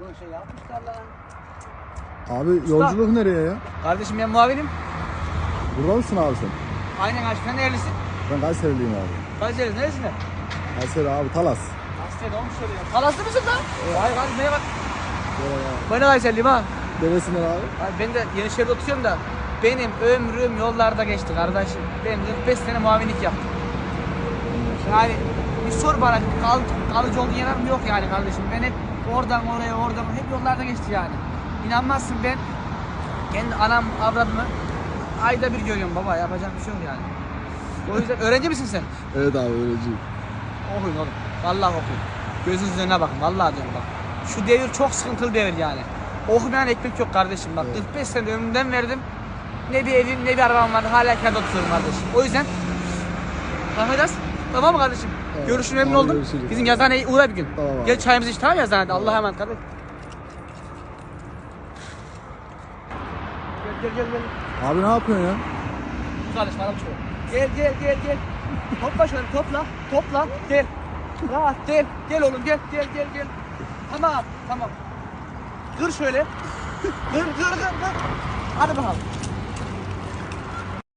Bunu şey yapmışlar lan. Abi yolculuk nereye ya? Kardeşim ben muavinim. Burada mısın abi sen? Aynen kardeşim. Sen nerelisin? Ben Kayseriliyim abi. Kayseri neresinde? Kayseri abi Talas. Kayseri olmuş öyle ya. Talaslı mısın lan? Hayır kardeşim neye bak. Ben de Kayserliyim ha. Neresinden abi? Abi ben de Yenişehir'de oturuyorum da benim ömrüm yollarda geçti kardeşim. Ben 45 sene muavinlik yaptım. Yani bir sor bana kal, kalıcı olduğu yer mı? Yok yani kardeşim. Ben hep oradan oraya oradan hep yollarda geçti yani. İnanmazsın ben kendi anam avradımı ayda bir görüyorum baba yapacak bir şey yok yani. O yüzden öğrenci misin sen? Evet abi öğrenciyim. Okuyun oğlum. Vallahi okuyun. Gözünüzün önüne bakın. Vallahi diyorum bak. Şu devir çok sıkıntılı devir yani. Okumayan ekmek yok kardeşim bak. Evet. 45 sene ömrümden verdim. Ne bir evim ne bir arabam var. Hala kendi oturuyorum kardeşim. O yüzden Rahmet Tamam mı kardeşim? Evet. Görüşün memnun Tamam, oldum. görüşürüz. Bizim yazıhaneye uğra bir gün. Tamam abi. Gel çayımızı iç tamam yazıhanede. Allah'a emanet kardeşim. Gel gel gel gel. Abi ne yapıyorsun ya? Kardeşim araba çıkıyor. Gel gel gel gel. Topla şöyle topla. Topla. Gel. Rahat gel. Gel oğlum gel gel gel gel. Tamam tamam. Kır şöyle. Kır kır kır kır. Hadi bakalım.